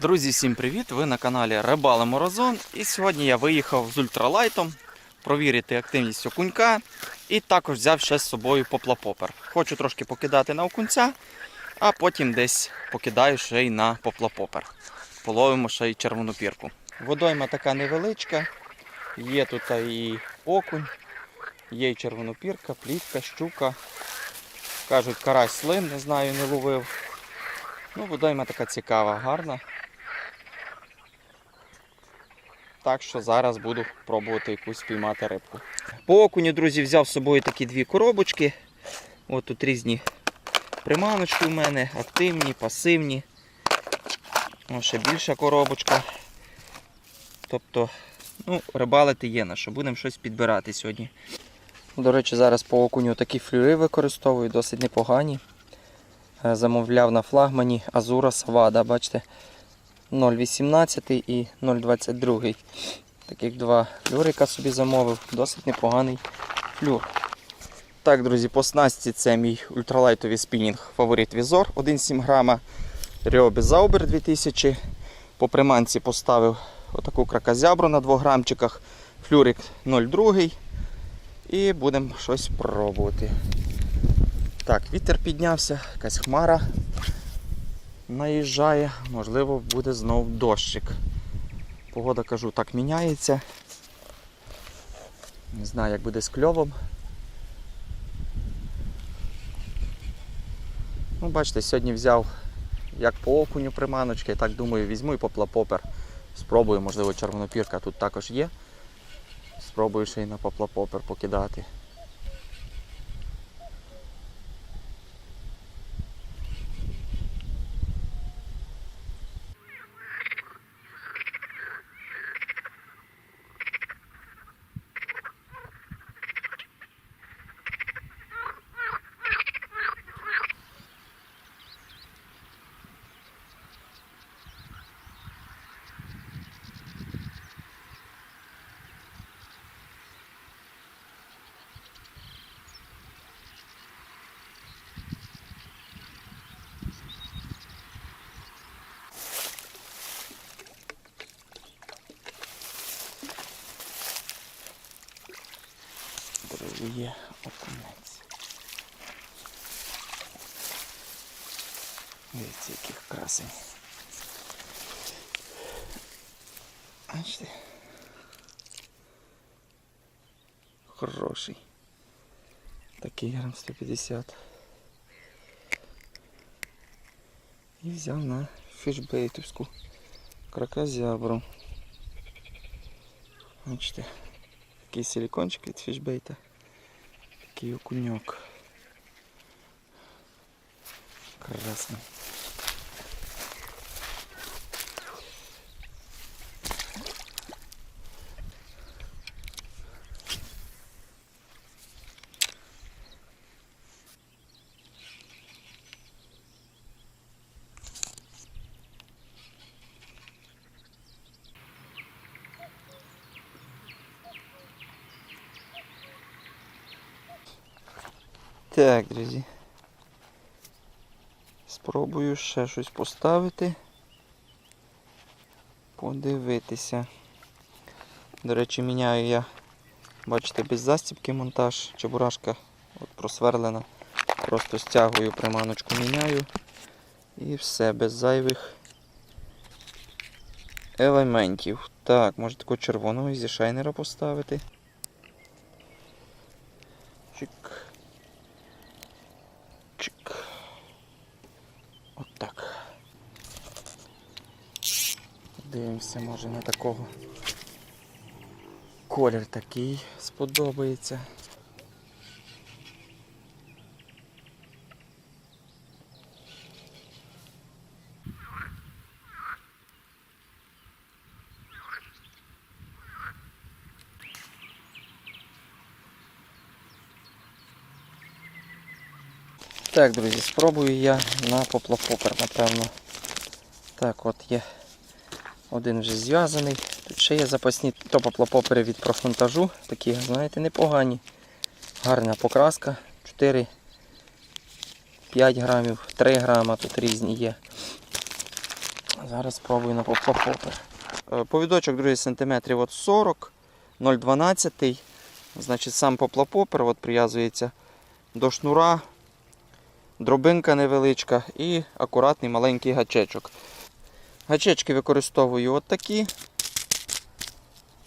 Друзі, всім привіт! Ви на каналі Рибали Морозон. І сьогодні я виїхав з ультралайтом провірити активність окунька і також взяв ще з собою поплапопер. Хочу трошки покидати на окунця, а потім десь покидаю ще й на поплапопер. Половимо ще й червону пірку. Водойма така невеличка, є тут і окунь, є і червонопірка, плітка, щука. Кажуть, карась слин, не знаю, не ловив. Ну, водойма така цікава, гарна. Так що зараз буду пробувати якусь піймати рибку. По окуню, друзі, взяв з собою такі дві коробочки. От тут різні приманочки у мене, активні, пасивні. Ось ще більша коробочка. Тобто, ну, рибалити є на що. Будемо щось підбирати сьогодні. До речі, зараз по окуню такі флюри використовую, досить непогані. Е, Замовляв на флагмані Азура Савада, бачите, 0,18 і 0,22. Таких два флюрика собі замовив, досить непоганий флюр. Так, друзі, по снасті це мій ультралайтовий спінінг фаворит Візор 1,7 грама. Ріобі Заубер 2000. По приманці поставив отаку кракозябру на 2 грамчиках, флюрик 0,2. І будемо щось пробувати. Так, вітер піднявся, якась хмара наїжджає, можливо, буде знов дощик. Погода, кажу, так міняється. Не знаю, як буде з кльовом. Ну, бачите, сьогодні взяв як по окуню приманочки, так думаю, візьму і поплапопер. Спробую, можливо, червонопірка тут також є. Спробую ще й на поплапопер покидати. Є окунець. Дивіться, яких красень. Бачите? Хороший. Такий грам 150. І взяв на фішбейтовську кракозябру. Бачите, такий силикончик від фішбейта. Такий окуньок. Красний. Так, друзі. Спробую ще щось поставити. Подивитися. До речі, міняю я, бачите, без застібки монтаж. Чебурашка от просверлена. Просто стягую приманочку, міняю. І все, без зайвих елементів. Так, може такого червоного зі шайнера поставити. Чик. От так. Дивимося, може на такого. Колір такий сподобається. Так, друзі, спробую я на поплапопер, напевно. Так, от є один вже зв'язаний. Тут ще є запасні топоплапопери від профонтажу. Такі, знаєте, непогані. Гарна покраска. 4, 5 грамів, 3 грама, тут різні є. Зараз спробую на поплапопер. Повідочок, друзі, сантиметрів от 40, 0,12. Значить, сам поплапопер от прив'язується до шнура, дробинка невеличка і акуратний маленький гачечок. Гачечки використовую от такі.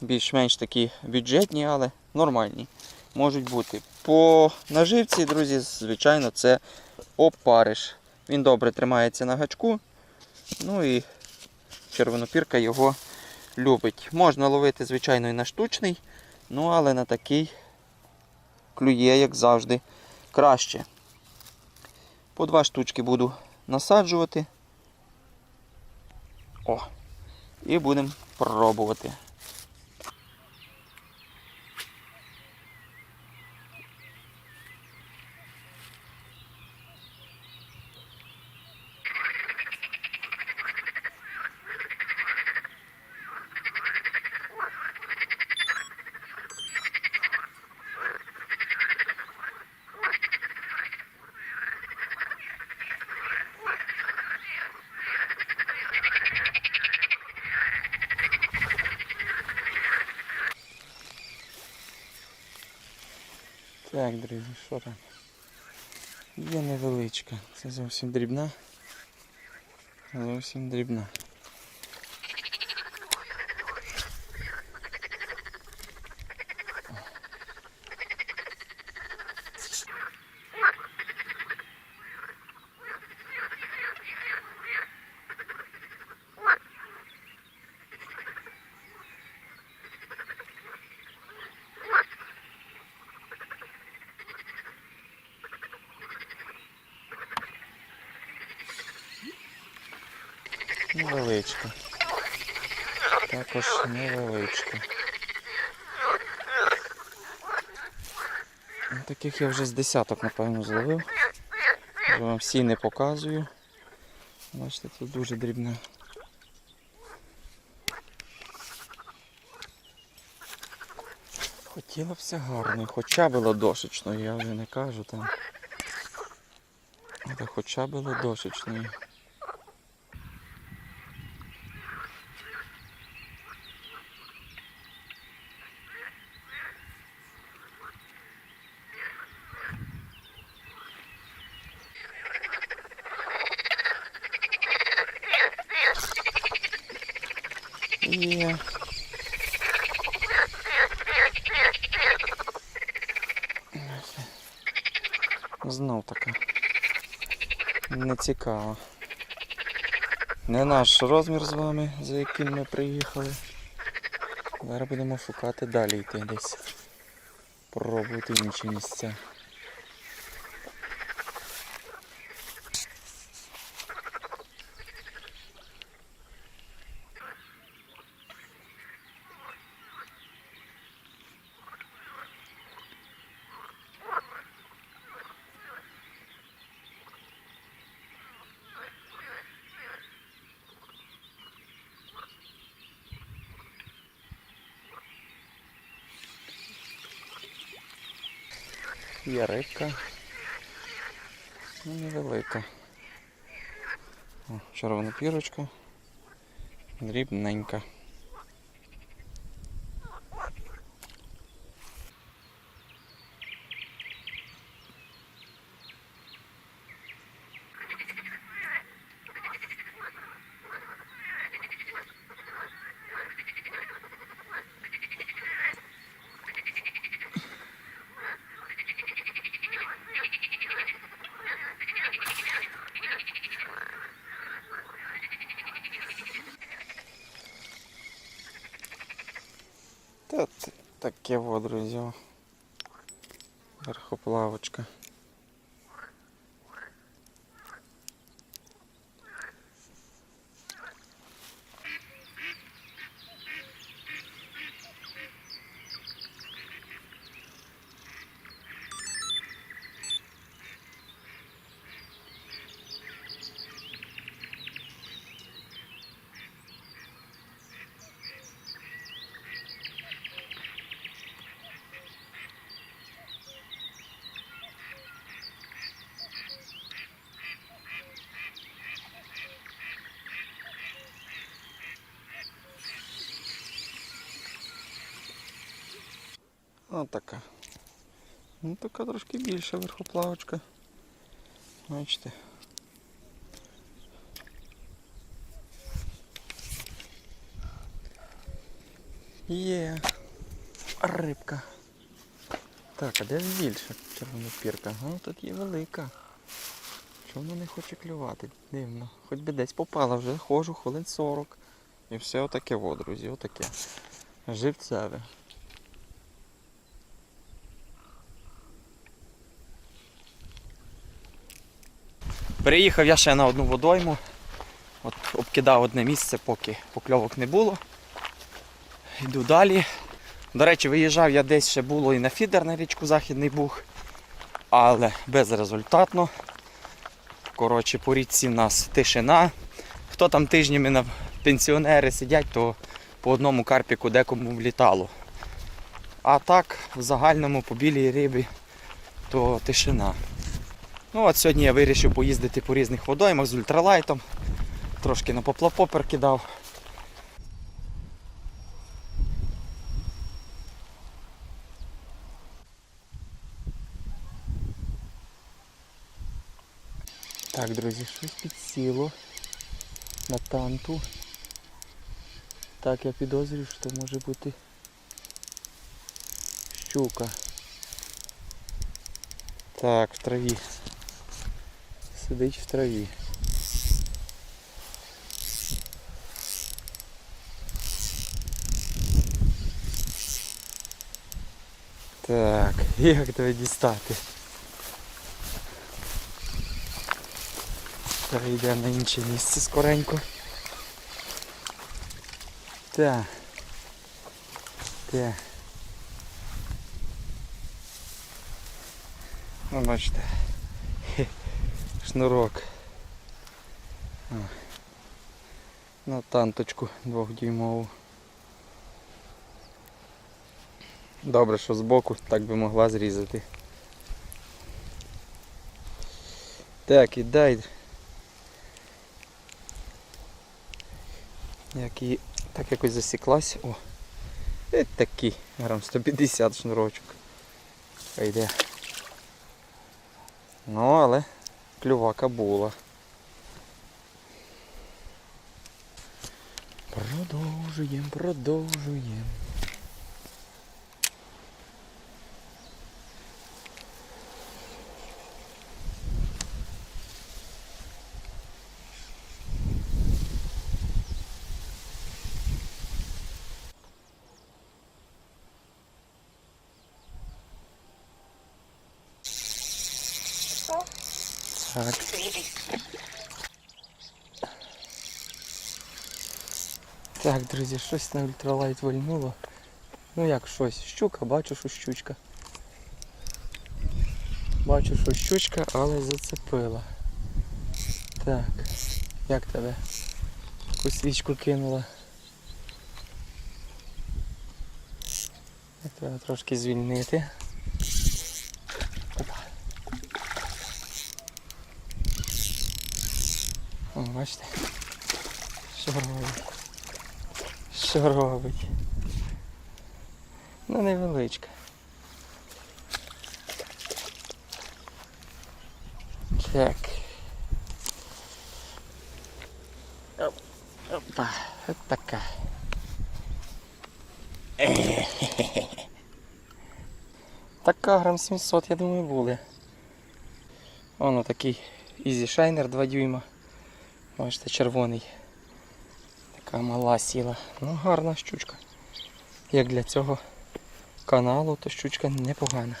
Більш-менш такі бюджетні, але нормальні. Можуть бути. По наживці, друзі, звичайно, це опариш. Він добре тримається на гачку. Ну і червонопірка його любить. Можна ловити, звичайно, і на штучний, ну але на такий клює, як завжди, краще. По два штучки буду насаджувати. О! І будемо пробувати. Так, друзі, що там? Є невеличка. Це зовсім дрібна. Зовсім дрібна. Невеличка. Також невеличка. Ну, Таких я вже з десяток, напевно, зловив. Я вам всі не показую. Бачите, тут дуже дрібна. Хотіла все гарно, хоча б ладошечною, я вже не кажу там. Але хоча б ладошечною. Є. Знов. Не цікаво. Не наш розмір з вами, за яким ми приїхали. Зараз будемо шукати далі йти десь. Пробувати інші місця. Є рибка. Ну, невелика. О, червона пірочка. Дрібненька. Та т- таке во, друзі. Верхоплавочка. Ось така. Ну така трошки більша верхоплавочка. Бачите. Є рибка. Так, а де ж більша червонопірка? Ну тут є велика. Чому вона не хоче клювати? Дивно. Хоч би десь попала, вже ходжу хвилин 40. І все отаке, во, друзі, отаке. Живцеве. Приїхав я ще на одну водойму. От обкидав одне місце, поки покльовок не було. Йду далі. До речі, виїжджав я десь ще було і на фідер на річку Західний Буг, але безрезультатно. Коротше, по річці в нас тишина. Хто там тижнями на пенсіонери сидять, то по одному карпіку декому влітало. А так, в загальному по білій рибі, то тишина. Ну от сьогодні я вирішив поїздити по різних водоймах з ультралайтом. Трошки на поплапо перекидав. Так, друзі, щось підсіло на танту. Так, я підозрюю, що це може бути щука. Так, в траві. Сидить в траві. Так, як тебе дістати? Перейдемо на інше місце скоренько. Так. Так. Ну, бачите. Шнурок. На танточку двохдюймову. Добре, що збоку так би могла зрізати. Так, і дай. Як і так якось засіклась. О! І такий, грам 150 шнурочок. Хай. Ну, але клювака була. Продовжуємо, продовжуємо. Так. Так, друзі, щось на ультралайт вальнуло. Ну як щось? Щука, бачу, що щучка. Бачу, що щучка, але зацепила. Так, як тебе? Яку свічку кинула. Треба трошки звільнити. Опа. О, бачите? Що робить? Що робить? Ну невеличка. Так. Оп, Опа, от така. Така грам 700, я думаю, буде. Воно такий Easy Shiner 2 дюйма. Бачите, червоний. Така мала сіла. Ну, гарна щучка. Як для цього каналу, то щучка непогана.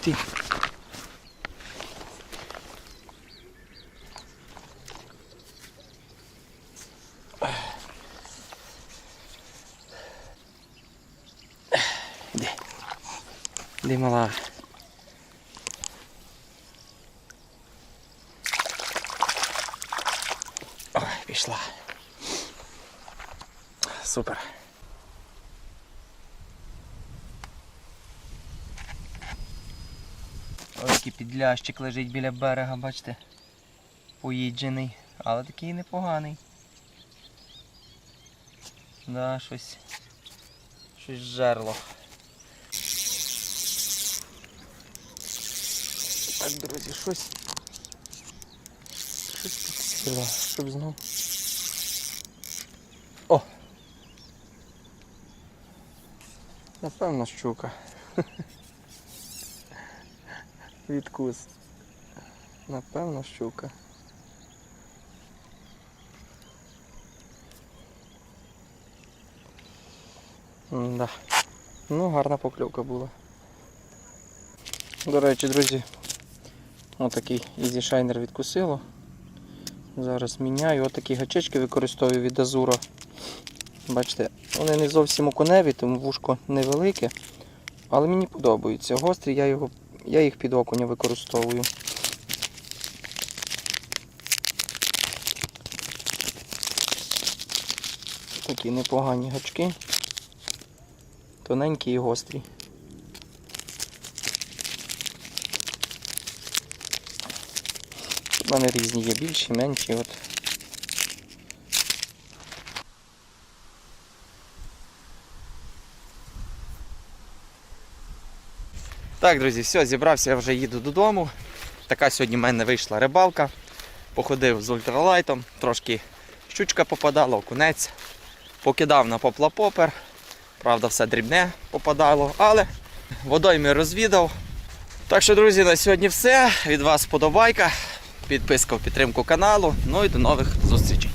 Ти. Іди, мала. пішла. Супер. Ось такий підлящик лежить біля берега, бачите, поїджений, але такий непоганий. Да, щось щось жерло. Так, друзі, щось Щось підсіло, щоб знов. О! Напевно, щука. Відкус. Напевно, щука. Да. Ну, гарна покльовка була. До речі, друзі, отакий Easy Shiner відкусило. Зараз міняю. Отакі гачечки використовую від Азура. Бачите, вони не зовсім окуневі, тому вушко невелике. Але мені подобаються. Гострі, я, його, я їх під окуня використовую. Такі непогані гачки. Тоненькі і гострі. У мене різні є більші, менші. От. Так, друзі, все, зібрався, я вже їду додому. Така сьогодні в мене вийшла рибалка. Походив з ультралайтом, трошки щучка попадала, окунець. Покидав на поплапопер. Правда, все дрібне попадало, але водойми розвідав. Так що, друзі, на сьогодні все. Від вас подобайка, підписка в підтримку каналу. Ну і до нових зустрічей.